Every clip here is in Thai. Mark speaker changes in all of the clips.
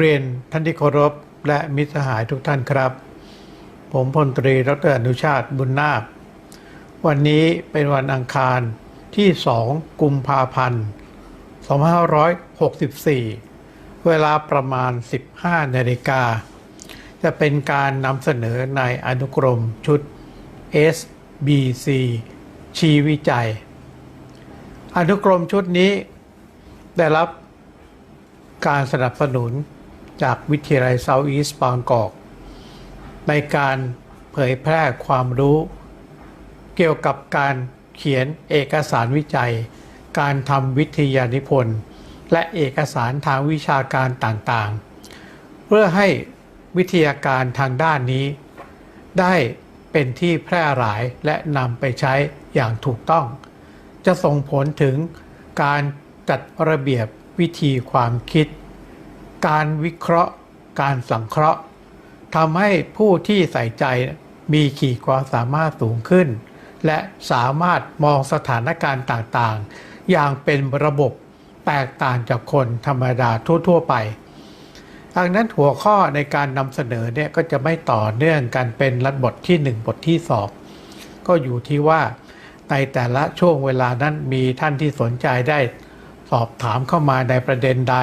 Speaker 1: เรียนท่านที่เคารพและมิตรสหายทุกท่านครับ ผมพลตรีดรอนุชาติบุญนาค วันนี้เป็นวันอังคารที่ 2 กุมภาพันธ์ 2564 เวลาประมาณ 15 นาฬิกา จะเป็นการนำเสนอในอนุกรมชุด SBC ชีวิจัย อนุกรมชุดนี้ได้รับการสนับสนุน จากวิทยาลัยเซาท์อีสต์บางกอก ในการเผยแพร่ความรู้ เกี่ยวกับการเขียนเอกสารวิจัย การทำวิทยานิพนธ์ และเอกสารทางวิชาการต่างๆ เพื่อให้วิทยาการทางด้านนี้ ได้เป็นที่แพร่หลายและนำไปใช้อย่างถูกต้อง จะส่งผลถึงการจัดระเบียบวิธีความคิด การวิเคราะห์ การสังเคราะห์ทำให้ผู้ที่ใส่ใจมีขีดความสามารถสูงขึ้น และสามารถมองสถานการณ์ต่างๆ อย่างเป็นระบบแตกต่างจากคนธรรมดาทั่ว ๆ ไปดังนั้นหัวข้อในการนำเสนอเนี่ยก็จะไม่ต่อเนื่องกันเป็นรัฐบทที่ 1 บทที่ 2 ก็อยู่ที่ว่าในแต่ละช่วงเวลานั้นมีท่านที่สนใจได้ สอบถามเข้ามาในประเด็นใด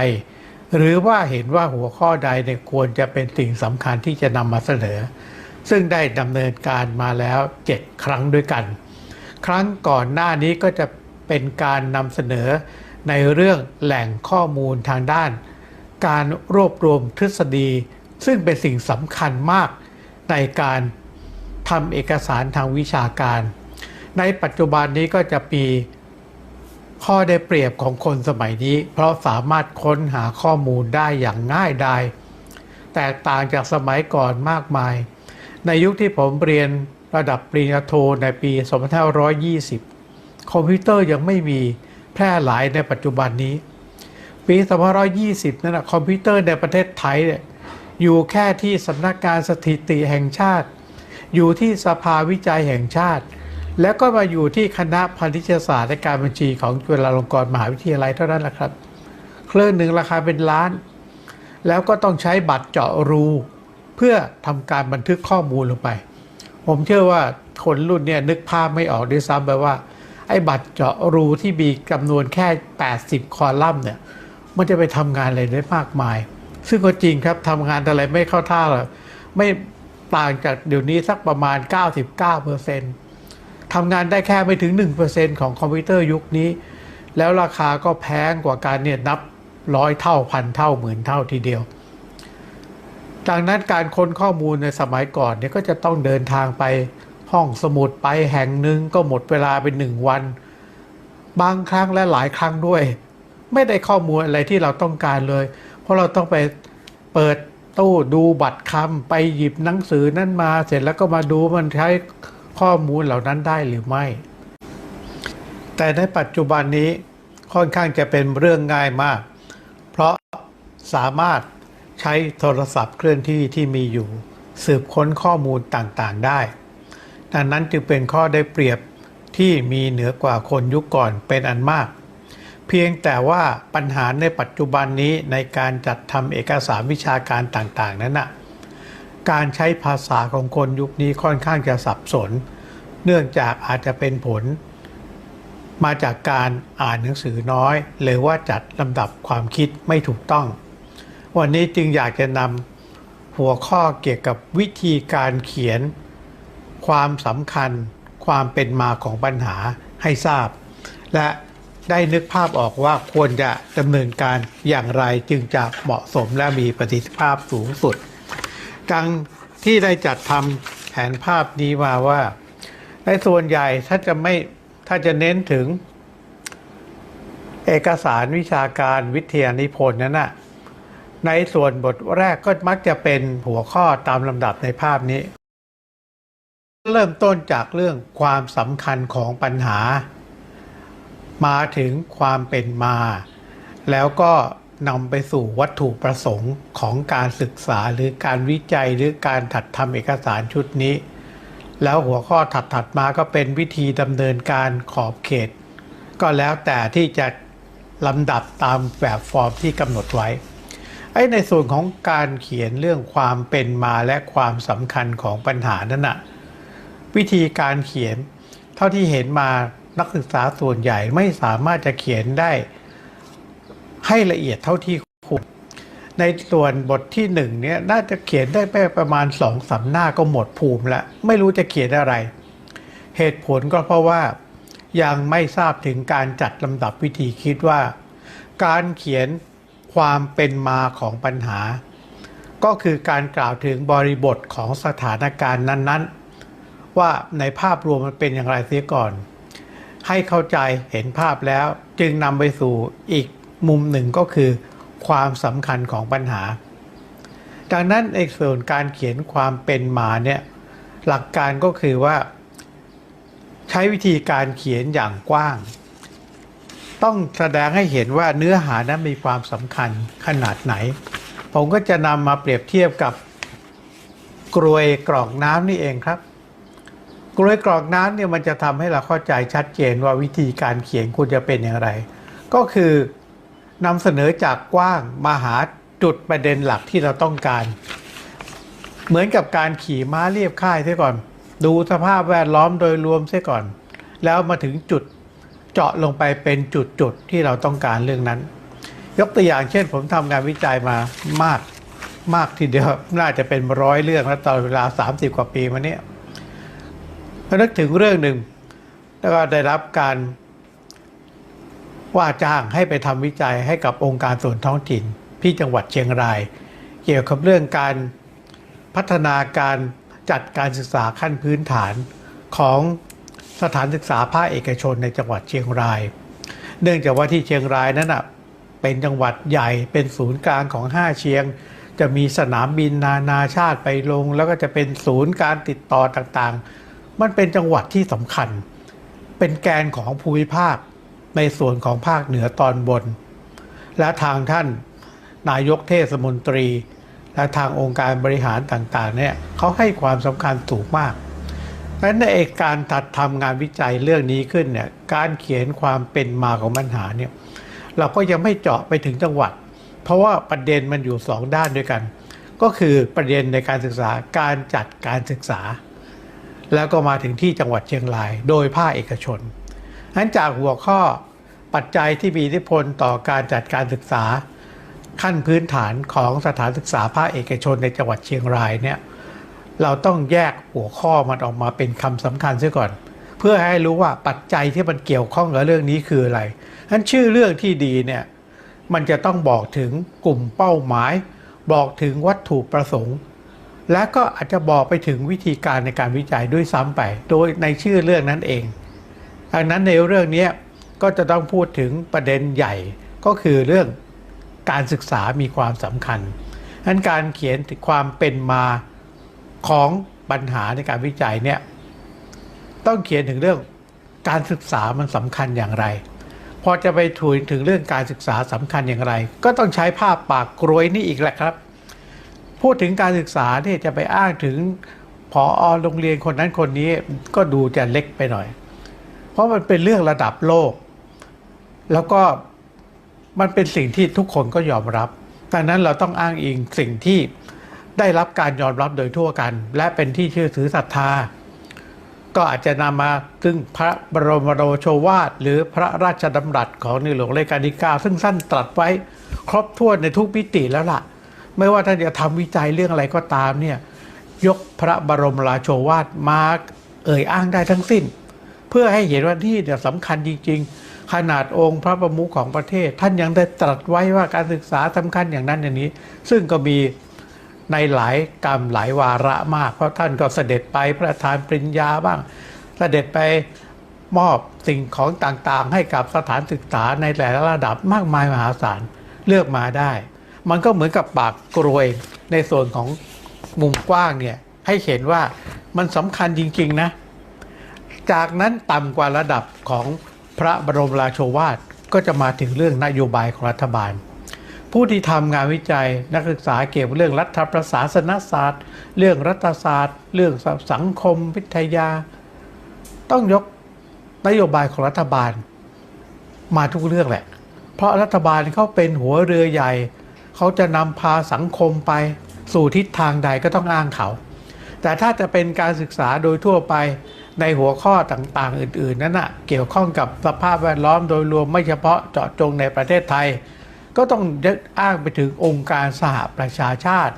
Speaker 1: หรือว่าเห็นว่าหัวข้อใดเนี่ยควรจะเป็นสิ่งสำคัญที่จะนำมาเสนอ ซึ่งได้ดำเนินการมาแล้ว 7 ครั้งด้วยกัน ครั้งก่อนหน้านี้ก็จะเป็นการนำเสนอในเรื่องแหล่งข้อมูลทางด้าน การรวบรวมทฤษฎี ซึ่งเป็นสิ่งสำคัญมากในการทำเอกสารทางวิชาการ ในปัจจุบันนี้ก็จะมี ข้อได้เปรียบของคนสมัยนี้ เพราะสามารถค้นหาข้อมูลได้อย่างง่ายดายแตกต่างจากสมัยก่อนมากมาย ในยุคที่ผมเรียนระดับปริญญาโทในปี 2520 คอมพิวเตอร์ยังไม่มีแพร่หลายในปัจจุบันนี้ ปี 2520 นั่นนะคอมพิวเตอร์ในประเทศไทยเนี่ยอยู่แค่ที่สำนักงานสถิติแห่งชาติ อยู่ที่สภาวิจัยแห่งชาติ แล้วก็มาอยู่ที่คณะพาณิชยศาสตร์และการบัญชีของจุฬาลงกรณ์มหาวิทยาลัยเท่านั้นแหละครับ เครื่องหนึ่งราคาเป็นล้าน แล้วก็ต้องใช้บัตรเจาะรู เพื่อทำการบันทึกข้อมูลลงไป ผมเชื่อว่าคนรุ่นเนี่ยนึกภาพไม่ออกด้วยซ้ำไปว่า ไอ้บัตรเจาะรูที่มีจำนวนแค่ 80 คอลัมน์เนี่ยมันจะไปทำงานอะไรได้มากมาย ซึ่งก็จริงครับทำงานอะไรไม่เข้าท่าหรอกไม่ต่างจากเดี๋ยวนี้สักประมาณ 99% ทำงานได้แค่ไม่ถึง 1%ของคอมพิวเตอร์ยุคนี้ แล้วราคาก็แพงกว่าการเนี่ยนับร้อยเท่าพันเท่าหมื่นเท่าทีเดียว ดังนั้นการค้นข้อมูลในสมัยก่อนเนี่ยก็จะต้องเดินทางไปห้องสมุดไปแห่งหนึ่งก็หมดเวลาเป็นหนึ่งวัน บางครั้งและหลายครั้งด้วย ไม่ได้ข้อมูลอะไรที่เราต้องการเลย เพราะเราต้องไปเปิดตู้ดูบัตรคำไปหยิบหนังสือนั่นมาเสร็จแล้วก็มาดูมันใช้ ข้อมูลเหล่านั้นได้หรือไม่ แต่ในปัจจุบันนี้ค่อนข้างจะเป็นเรื่องง่ายมาก เพราะสามารถใช้โทรศัพท์เคลื่อนที่ที่มีอยู่ สืบค้นข้อมูลต่างๆ ได้ ดังนั้นจึงเป็นข้อได้เปรียบที่มีเหนือกว่าคนยุคก่อนเป็นอันมาก เพียงแต่ว่าปัญหาในปัจจุบันนี้ในการจัดทำเอกสารวิชาการต่างๆ นั้นน่ะ การใช้ภาษาของคนยุคนี้ค่อนข้างจะสับสน เนื่องจากอาจจะเป็นผล มาจากการอ่านหนังสือน้อย หรือว่าจัดลำดับความคิดไม่ถูกต้อง วันนี้จึงอยากจะนำหัวข้อเกี่ยวกับวิธีการเขียน ความสำคัญ ความเป็นมาของปัญหาให้ทราบ และได้นึกภาพออกว่าควรจะดำเนินการอย่างไรจึงจะเหมาะสมและมีประสิทธิภาพสูงสุด ดังที่ได้จัดทำแผนภาพนี้มาว่า ในส่วนใหญ่ถ้าจะไม่ถ้าจะเน้นถึง เอกสารวิชาการวิทยานิพนธ์นั้นนะในส่วนบทแรกก็มักจะเป็นหัวข้อตามลำดับในภาพนี้ เริ่มต้นจากเรื่องความสำคัญของปัญหา มาถึงความเป็นมา แล้วก็ นำไปสู่วัตถุประสงค์ของการศึกษาหรือการวิจัยหรือการถัดทำเอกสารชุดนี้ แล้วหัวข้อถัดๆมาก็เป็นวิธีดำเนินการขอบเขต ก็แล้วแต่ที่จะลำดับตามแบบฟอร์มที่กำหนดไว้ไอ้ในส่วนของการเขียนเรื่องความเป็นมาและความสำคัญของปัญหานั้นน่ะวิธีการเขียน เท่าที่เห็นมานักศึกษาส่วนใหญ่ไม่สามารถจะเขียนได้ ให้ละเอียดเท่าที่ควรในส่วนบทที่หนึ่งเนี่ยน่าจะเขียนได้แค่ประมาณสองสามหน้าก็หมดภูมิแล้วไม่รู้จะเขียนอะไร เหตุผลก็เพราะว่ายังไม่ทราบถึงการจัดลำดับวิธีคิดว่า การเขียนความเป็นมาของปัญหา ก็คือการกล่าวถึงบริบทของสถานการณ์นั้นๆ ว่าในภาพรวมมันเป็นอย่างไรเสียก่อน ให้เข้าใจเห็นภาพแล้วจึงนำไปสู่อีก มุมหนึ่งก็คือความสำคัญของปัญหา ดังนั้นในส่วนการเขียนความเป็นมาเนี่ยหลักการก็คือว่า ใช้วิธีการเขียนอย่างกว้าง ต้องแสดงให้เห็นว่าเนื้อหานั้นมีความสำคัญขนาดไหน ผมก็จะนำมาเปรียบเทียบกับกรวยกรอกน้ำนี่เองครับกรวยกรอกน้ำเนี่ยมันจะทำให้เราเข้าใจชัดเจนว่าวิธีการเขียนควรจะเป็นอย่างไร ก็คือ นำเสนอจากกว้างมาหาจุดประเด็นหลักที่เราต้องการ เหมือนกับการขี่ม้าเรียบค่ายเสียก่อน ดูสภาพแวดล้อมโดยรวมเสียก่อน แล้วมาถึงจุดเจาะลงไปเป็นจุดๆที่เราต้องการเรื่องนั้น ยกตัวอย่างเช่นผมทำงานวิจัยมามากมากทีเดียวน่าจะเป็นร้อยเรื่องแล้วตอนเวลา 30 กว่าปีมาเนี้ยนึกถึงเรื่องหนึ่งแล้วก็ได้รับการ ว่าจ้างให้ไปทำวิจัยให้กับองค์การส่วนท้องถิ่นที่จังหวัดเชียงราย เกี่ยวกับเรื่องการพัฒนาการจัดการศึกษาขั้นพื้นฐานของสถานศึกษาภาคเอกชนในจังหวัดเชียงราย เนื่องจากว่าที่เชียงรายนั้นเป็นจังหวัดใหญ่เป็นศูนย์กลางของห้าเชียง จะมีสนามบินนานาชาติไปลง แล้วก็จะเป็นศูนย์การติดต่อต่างๆ มันเป็นจังหวัดที่สำคัญ เป็นแกนของภูมิภาค ในส่วนของภาคเหนือตอนบน และทางท่านนายกเทศมนตรี และทางองค์การบริหารต่างๆเนี่ยเขาให้ความสำคัญสูงมากดังนั้นในเอการตัดทำงานวิจัยเรื่องนี้ขึ้นเนี่ยการเขียนความเป็นมาของปัญหาเนี่ยเราก็ยังไม่เจาะไปถึงจังหวัด เพราะว่าประเด็นมันอยู่สองด้านด้วยกัน ก็คือประเด็นในการศึกษาการจัดการศึกษา แล้วก็มาถึงที่จังหวัดเชียงราย โดยภาคเอกชนนั้นจากหัวข้อ ปัจจัยที่มีอิทธิพลต่อการจัดการศึกษา ขั้นพื้นฐานของสถานศึกษาภาคเอกชนในจังหวัดเชียงรายเนี่ยเราต้องแยกหัวข้อมันออกมาเป็นคำสำคัญเสียก่อน เพื่อให้รู้ว่าปัจจัยที่มันเกี่ยวข้องกับเรื่องนี้คืออะไรนั้นชื่อเรื่องที่ดีเนี่ยมันจะต้องบอกถึงกลุ่มเป้าหมาย บอกถึงวัตถุประสงค์ และก็อาจจะบอกไปถึงวิธีการในการวิจัยด้วยซ้ำไป โดยในชื่อเรื่องนั้นเองดังนั้นในเรื่องนี้ ก็จะต้องพูดถึงประเด็นใหญ่ก็คือเรื่องการศึกษามีความสำคัญนั้นการเขียนถึงความเป็นมาของปัญหาในการวิจัยเนี่ยต้องเขียนถึงเรื่องการศึกษามันสำคัญอย่างไร พอจะไปถูถึงเรื่องการศึกษาสำคัญอย่างไร ก็ต้องใช้ภาพปากกรวยนี่อีกแหละครับ พูดถึงการศึกษาเนี่ยจะไปอ้างถึงพอโรงเรียนคนนั้นคนนี้ก็ดูจะเล็กไปหน่อย เพราะมันเป็นเรื่องระดับโลก แล้วก็มันเป็นสิ่งที่ทุกคนก็ยอมรับดังนั้นเราต้องอ้างอิงสิ่งที่ได้รับการยอมรับโดยทั่วกัน และเป็นที่เชื่อถือศรัทธา ก็อาจจะนำมาซึ่งพระบรมโรโชวาท หรือพระราชดำรัสของในหลวงรัชกาลที่9ซึ่งสั้นตรัสไว้ครบถ้วนในทุกมิติแล้วล่ะ ไม่ว่าท่านจะทำวิจัยเรื่องอะไรก็ตามเนี่ยยกพระบรมราโชวาทมาเอ่ยอ้างได้ทั้งสิ้น เพื่อให้เห็นว่าที่เนี่ยสำคัญจริง ๆ ขนาดองค์พระประมุขของประเทศ ท่านยังได้ตรัสไว้ว่าการศึกษาสำคัญอย่างนั้นอย่างนี้ ซึ่งก็มีในหลายกรรมหลายวาระมาก เพราะท่านก็เสด็จไปประทานปริญญาบ้าง เสด็จไปมอบสิ่งของต่างๆ ให้กับสถานศึกษาในหลายระดับมากมายมหาศาลเลือกมาได้ มันก็เหมือนกับปากกรวยในส่วนของมุมกว้างเนี่ยให้เห็นว่ามันสำคัญจริง ๆ นะ จากนั้นต่ำกว่าระดับของ พระบรมราโชวาทก็จะมาถึงเรื่องนโยบายของรัฐบาล ผู้ที่ทำงานวิจัยนักศึกษาเกี่ยวกับเรื่องรัฐประศาสนศาสตร์ เรื่องรัฐศาสตร์ เรื่องสังคมวิทยา ต้องยกนโยบายของรัฐบาล มาทุกเรื่องแหละ เพราะรัฐบาลเขาเป็นหัวเรือใหญ่เขาจะนำพาสังคมไปสู่ทิศทางใดก็ต้องอ้างเขา แต่ถ้าจะเป็นการศึกษาโดยทั่วไป ในหัวข้อต่างๆ อื่น ๆ นั้นนะเกี่ยวข้องกับสภาพแวดล้อมโดยรวมไม่เฉพาะเจาะจงในประเทศไทย ก็ต้องยึดอ้างไปถึงองค์การสหประชาชาติ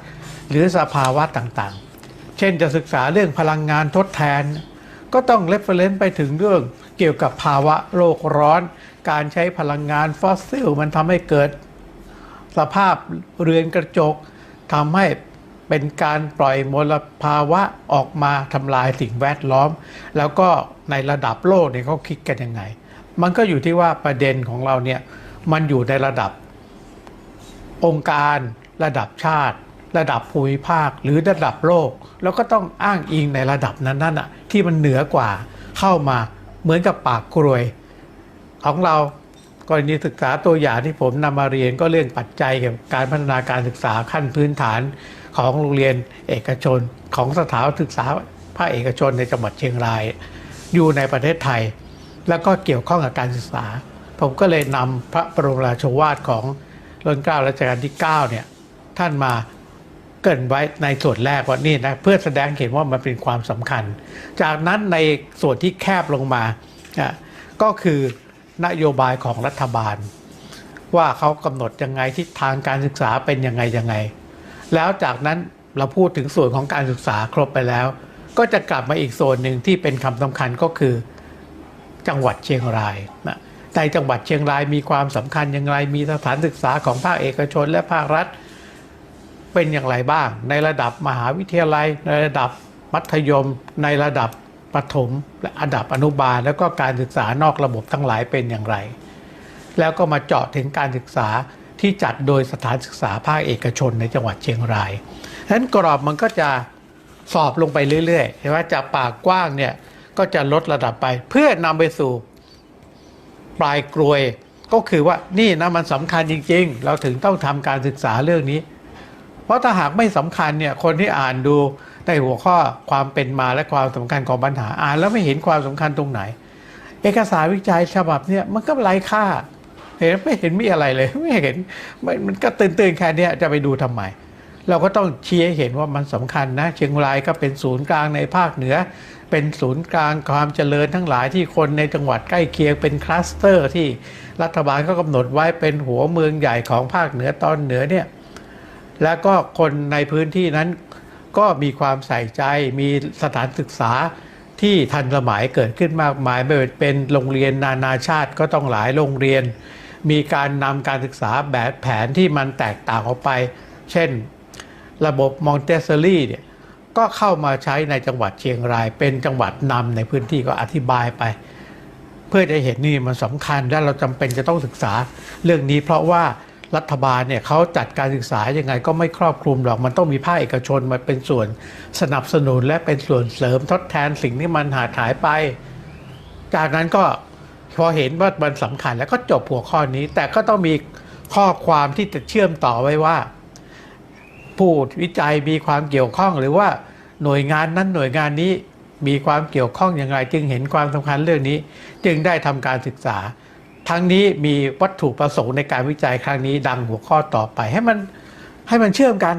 Speaker 1: หรือสภาวะต่างๆ เช่นจะศึกษาเรื่องพลังงานทดแทน ก็ต้องเรฟเฟรนซ์ไปถึงเรื่องเกี่ยวกับภาวะโลกร้อน การใช้พลังงานฟอสซิลมันทำให้เกิด สภาพเรือนกระจกทำให้ เป็นการปล่อยมลภาวะออกมาทำลายสิ่งแวดล้อม แล้วก็ในระดับโลกเนี่ยเขาคิดกันยังไง มันก็อยู่ที่ว่าประเด็นของเราเนี่ยมันอยู่ในระดับองค์การระดับชาติ ระดับภูมิภาคหรือระดับโลก แล้วก็ต้องอ้างอิงในระดับนั้นนั่นอะที่มันเหนือกว่าเข้ามาเหมือนกับปากกรวย ของเรากรณีศึกษาตัวอย่างที่ผมนำมาเรียนก็เรื่องปัจจัยเกี่ยวกับการพัฒนาการศึกษาขั้นพื้นฐาน ของโรงเรียนเอกชนของสถาบันศึกษาภาคเอกชนในจังหวัดเชียงราย อยู่ในประเทศไทย แล้วก็เกี่ยวข้องกับการศึกษา ผมก็เลยนำพระบรมราโชวาทของรัชกาลรัชกาลที่9เนี่ยท่านมาเกินไว้ในส่วนแรกว่านี่นะเพื่อแสดงเห็นว่ามันเป็นความสำคัญ จากนั้นในส่วนที่แคบลงมาก็คือนโยบายของรัฐบาล ว่าเขากำหนดยังไงทิศทางการศึกษาเป็นยังไงยังไง แล้วจากนั้นเราพูดถึงส่วนของการศึกษาครบไปแล้ว ก็จะกลับมาอีกโซนหนึ่งที่เป็นคำสำคัญก็คือจังหวัดเชียงรายนะในจังหวัดเชียงรายมีความสำคัญอย่างไร มีสถานศึกษาของภาคเอกชนและภาครัฐ เป็นอย่างไรบ้าง ในระดับมหาวิทยาลัย ในระดับมัธยม ในระดับประถม และระดับอนุบาล แล้วก็การศึกษานอกระบบทั้งหลายเป็นอย่างไร แล้วก็มาเจาะถึงการศึกษา ที่จัดโดยสถานศึกษาภาคเอกชนในจังหวัดเชียงรายฉะนั้นกรอบมันก็จะสอบลงไปเรื่อยๆเห็นไหมจากปากกว้างเนี่ยก็จะลดระดับไป เพื่อนำไปสู่ปลายกรวยก็คือว่านี่นะมันสำคัญจริง ๆ เราถึงต้องทำการศึกษาเรื่องนี้ เพราะถ้าหากไม่สำคัญเนี่ยคนที่อ่านดูในหัวข้อความเป็นมาและความสำคัญของปัญหาอ่านแล้วไม่เห็นความสำคัญตรงไหน เอกสารวิจัยฉบับเนี่ยมันก็ไร้ค่า เห็นไม่เห็นมีอะไรเลยไม่เห็นมันก็ตื่นๆแค่นี้จะไปดูทำไม เราก็ต้องชี้ให้เห็นว่ามันสำคัญนะ เชียงรายก็เป็นศูนย์กลางในภาคเหนือ เป็นศูนย์กลางความเจริญทั้งหลายที่คนในจังหวัดใกล้เคียงเป็นคลัสเตอร์ที่รัฐบาลก็กำหนดไว้เป็นหัวเมืองใหญ่ของภาคเหนือตอนเหนือเนี่ยแล้วก็คนในพื้นที่นั้นก็มีความใส่ใจมีสถานศึกษาที่ทันสมัยเกิดขึ้นมากมายไม่ว่าเป็นโรงเรียนนานาชาติก็ต้องหลายโรงเรียน มีการนำการศึกษาแบบแผนที่มันแตกต่างออกไป เช่น ระบบมอนเตสซอรี่เนี่ยก็เข้ามาใช้ในจังหวัดเชียงราย เป็นจังหวัดนำในพื้นที่ก็อธิบายไป เพื่อจะเห็นนี่มันสำคัญและเราจำเป็นจะต้องศึกษาเรื่องนี้ เพราะว่ารัฐบาลเนี่ยเขาจัดการศึกษายังไงก็ไม่ครอบคลุมหรอกมันต้องมีภาคเอกชนมาเป็นส่วนสนับสนุนและเป็นส่วนเสริมทดแทนสิ่งที่มันหายหายไป จากนั้นก็ พอเห็นว่ามันสำคัญแล้วก็จบหัวข้อนี้ แต่ก็ต้องมีข้อความที่จะเชื่อมต่อไว้ว่า ผู้วิจัยมีความเกี่ยวข้องหรือว่าหน่วยงานนั้นหน่วยงานนี้มีความเกี่ยวข้องอย่างไร จึงเห็นความสำคัญเรื่องนี้ จึงได้ทำการศึกษา ทั้งนี้มีวัตถุประสงค์ในการวิจัยครั้งนี้ ดังหัวข้อต่อไปให้มันให้มันเชื่อมกัน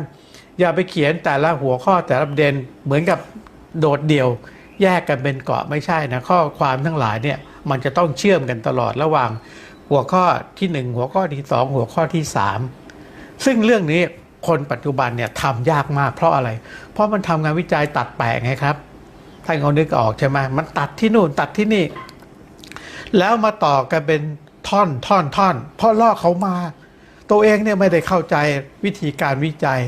Speaker 1: อย่าไปเขียนแต่ละหัวข้อแต่ละประเด็นเหมือนกับโดดเดี่ยว แยกกันเป็นเกาะไม่ใช่นะข้อความทั้งหลายเนี่ย มันจะต้องเชื่อมกันตลอดระหว่างหัวข้อที่หนึ่งหัวข้อที่สองหัวข้อที่สามซึ่งเรื่องนี้คนปัจจุบันเนี่ยทำยากมากเพราะอะไร เพราะมันทำงานวิจัยตัดแปลงไงครับท่านเขานึกออกใช่ไหมมันตัดที่นู่นตัดที่นี่ แล้วมาต่อกันเป็นท่อนท่อนท่อนเพราะล่อเขามา ตัวเองเนี่ยไม่ได้เข้าใจวิธีการวิจัย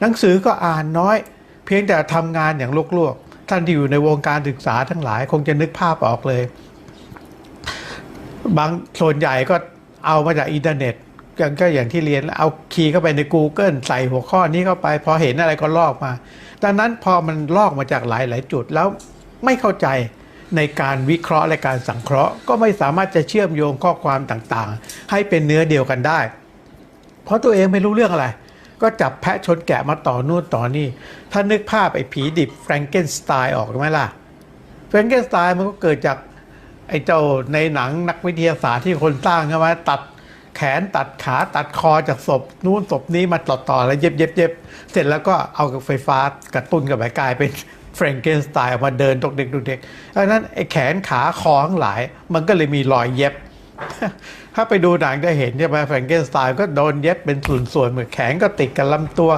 Speaker 1: หนังสือก็อ่านน้อย เพียงแต่ทำงานอย่างลวกๆท่านที่อยู่ในวงการศึกษาทั้งหลาย คงจะนึกภาพออกเลย บางส่วนใหญ่ก็เอามาจากอินเทอร์เน็ตอย่างก็อย่างที่เรียนเอาคีย์เข้าไปใน Google ใส่หัวข้อนี้เข้าไป พอเห็นอะไรก็ลอกมา ดังนั้นพอมันลอกมาจากหลายหลายจุดแล้วไม่เข้าใจในการวิเคราะห์และการสังเคราะห์ ก็ไม่สามารถจะเชื่อมโยงข้อความต่างๆ ให้เป็นเนื้อเดียวกันได้ เพราะตัวเองไม่รู้เรื่องอะไร ก็จับแพะชนแกะมาต่อนู่นต่อนี่ถ้านึกภาพไอ้ผีดิบแฟรงเกนสไตน์ออกไหมล่ะแฟรงเกนสไตน์มันก็เกิดจาก ไอ้เจ้าในหนังนักวิทยาศาสตร์ที่คนสร้างเข้ามาตัดแขนตัดขาตัดคอจากศพนู้นศพนี้มาต่อต่อแล้วเย็บเย็บเย็บเสร็จแล้วก็เอากับไฟฟ้ากระตุ้นกับไปกลายเป็นแฟรงเกนสไตน์ออกมาเดินตกเด็กดูเด็กดังนั้นไอ้แขนขาคอทั้งหลาย มันก็เลยมีรอยเย็บ ถ้าไปดูหนังจะเห็นใช่ไหมแฟรงเกนสไตน์ก็โดนเย็บเป็นส่วนๆเหมือนแขนก็ติดกับลำตัว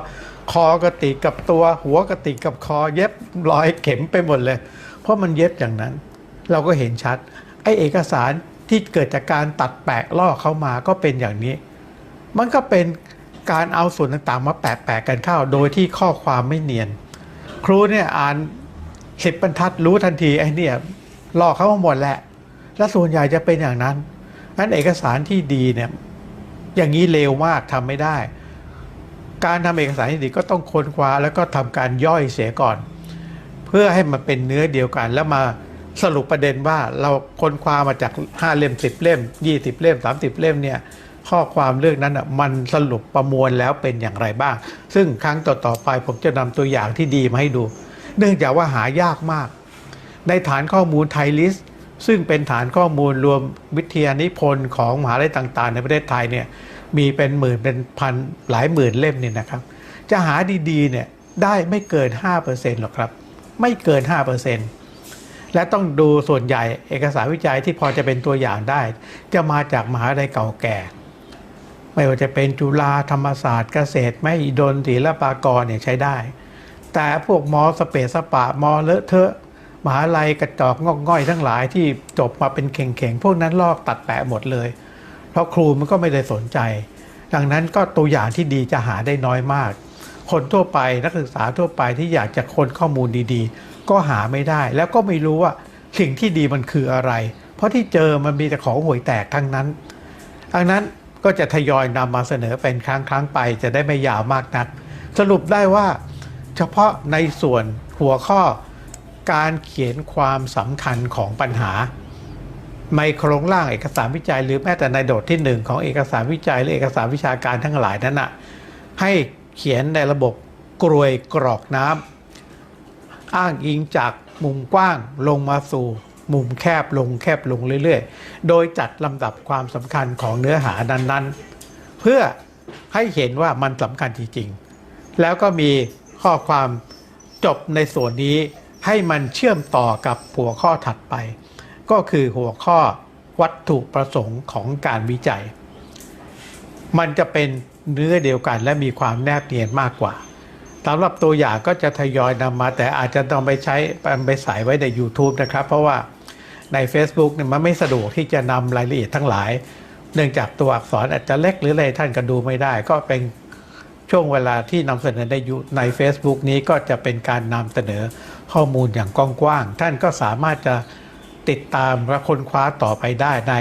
Speaker 1: คอก็ติดกับตัว หัวก็ติดกับคอเย็บรอยเข็มไปหมดเลย เพราะมันเย็บอย่างนั้น เราก็เห็นชัด ไอ้เอกสารที่เกิดจากการตัดแปะลอกเข้ามาก็เป็นอย่างนี้ มันก็เป็นการเอาส่วนต่างๆ มาแปะแปะกันเข้า โดยที่ข้อความไม่เนียน ครูเนี่ยอ่านสิบบรรทัดรู้ทันทีไอ้เนี่ยลอกเขามาหมดแหละ และส่วนใหญ่จะเป็นอย่างนั้นนั้นเอกสารที่ดีเนี่ยอย่างนี้เร็วมากทำไม่ได้ การทำเอกสารที่ดีก็ต้องค้นคว้าแล้วก็ทำการย่อยเสียก่อน เพื่อให้มันเป็นเนื้อเดียวกันแล้วมา สรุปประเด็นว่าเราค้นคว้ามาจาก 5 เล่ม 10 เล่ม 20 เล่ม 30 เล่มเนี่ยข้อความเรื่องนั้นอะมันสรุปประมวลแล้วเป็นอย่างไรบ้าง ซึ่งครั้งต่อๆไปผมจะนำตัวอย่างที่ดีมาให้ดู เนื่องจากว่าหายากมาก ในฐานข้อมูลไทยลิสต์ซึ่งเป็นฐานข้อมูลรวมวิทยานิพนธ์ของมหาลัยต่าง ๆ ในประเทศไทยเนี่ยมีเป็นหมื่นเป็นพันหลายหมื่นเล่มเนี่ยนะครับ จะหาดีๆเนี่ยได้ไม่เกิน 5%หรอกครับ ไม่เกิน 5% และต้องดูส่วนใหญ่เอกสารวิจัยที่พอจะเป็นตัวอย่างได้ จะมาจากมหาลัยเก่าแก่ ไม่ว่าจะเป็นจุฬาธรรมศาสตร์เกษตรไม่ดนศิลปากรเนี่ยใช้ได้ แต่พวกมอสเปสปะมอเลอะเทอะมหาลัยกระจอกงอกง่อยทั้งหลายที่จบมาเป็นเข่งๆ พวกนั้นลอกตัดแปะหมดเลย เพราะครูมันก็ไม่ได้สนใจ ดังนั้นก็ตัวอย่างที่ดีจะหาได้น้อยมาก คนทั่วไปนักศึกษาทั่วไปที่อยากจะค้นข้อมูลดีๆ ก็หาไม่ได้ แล้วก็ไม่รู้ว่าสิ่งที่ดีมันคืออะไร เพราะที่เจอมันมีแต่ของห่วยแตกทั้งนั้นดังนั้นก็จะทยอยนำมาเสนอเป็นครั้งครั้งไปจะได้ไม่ยาวมากนัก สรุปได้ว่าเฉพาะในส่วนหัวข้อการเขียนความสำคัญของปัญหาในโครงร่างเอกสารวิจัย หรือแม้แต่ในโดดที่หนึ่งของเอกสารวิจัย หรือเอกสารวิชาการทั้งหลายนั้นน่ะให้เขียนในระบบกรวยกรอกน้ำ อ้างอิงจากมุมกว้างลงมาสู่มุมแคบลงแคบลงเรื่อยๆ โดยจัดลำดับความสำคัญของเนื้อหานั้นๆ เพื่อให้เห็นว่ามันสำคัญจริงๆ แล้วก็มีข้อความจบในส่วนนี้ให้มันเชื่อมต่อกับหัวข้อถัดไป ก็คือหัวข้อวัตถุประสงค์ของการวิจัย มันจะเป็นเนื้อเดียวกันและมีความแนบเนียนมากกว่า สำหรับตัวอย่างก็จะทยอยนำมาแต่อาจจะต้องไปใช้ไปใส่ไว้ใน YouTube นะครับ เพราะว่าใน Facebook เนี่ยมันไม่สะดวกที่จะนำรายละเอียดทั้งหลาย เนื่องจากตัวอักษรอาจจะเล็กหรืออะไรท่านก็ดูไม่ได้ ก็เป็นช่วงเวลาที่นำเสนอในยูใน Facebook นี้ก็จะเป็นการนำเสนอข้อมูลอย่างกว้างๆท่านก็สามารถจะติดตามและค้นคว้าต่อไปได้ใน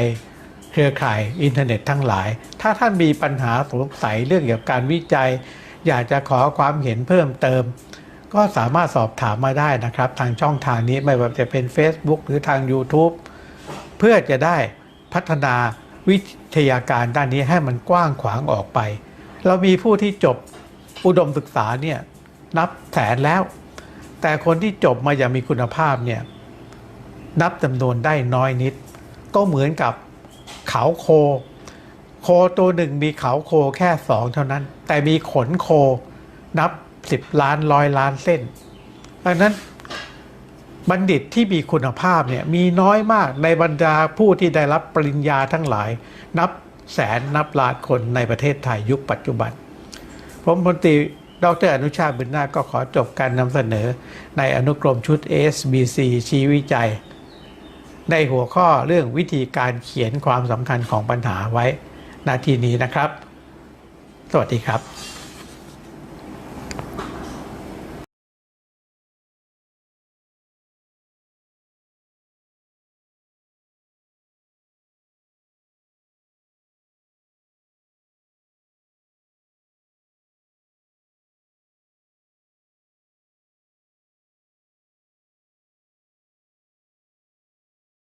Speaker 1: เครือข่ายอินเทอร์เน็ตทั้งหลาย ถ้าท่านมีปัญหาสงสัยเรื่องเกี่ยวกับการวิจัย อยากจะขอความเห็นเพิ่มเติม ก็สามารถสอบถามมาได้นะครับ ทางช่องทางนี้ไม่ว่าจะเป็น Facebook หรือทาง YouTube เพื่อจะได้พัฒนาวิทยาการด้านนี้ให้มันกว้างขวางออกไป เรามีผู้ที่จบอุดมศึกษาเนี่ยนับแสนแล้ว แต่คนที่จบมาอย่างมีคุณภาพเนี่ยนับจำนวนได้น้อยนิด ก็เหมือนกับเขาโค โคตัวหนึ่งมีเขาโคแค่สองเท่านั้น แต่มีขนโคนับสิบล้านร้อยล้านเส้นดังนั้นบัณฑิตที่มีคุณภาพเนี่ยมีน้อยมากในบรรดาผู้ที่ได้รับปริญญาทั้งหลาย นับแสนนับล้านคนในประเทศไทยยุคปัจจุบัน ผมพลตรีดรอนุชาบุญนาคก็ขอจบการนำเสนอในอนุกรมชุด SBC ชี้วิจัย ในหัวข้อเรื่องวิธีการเขียนความสำคัญของปัญหาไว้ นาทีนี้นะครับ สวัสดีครับ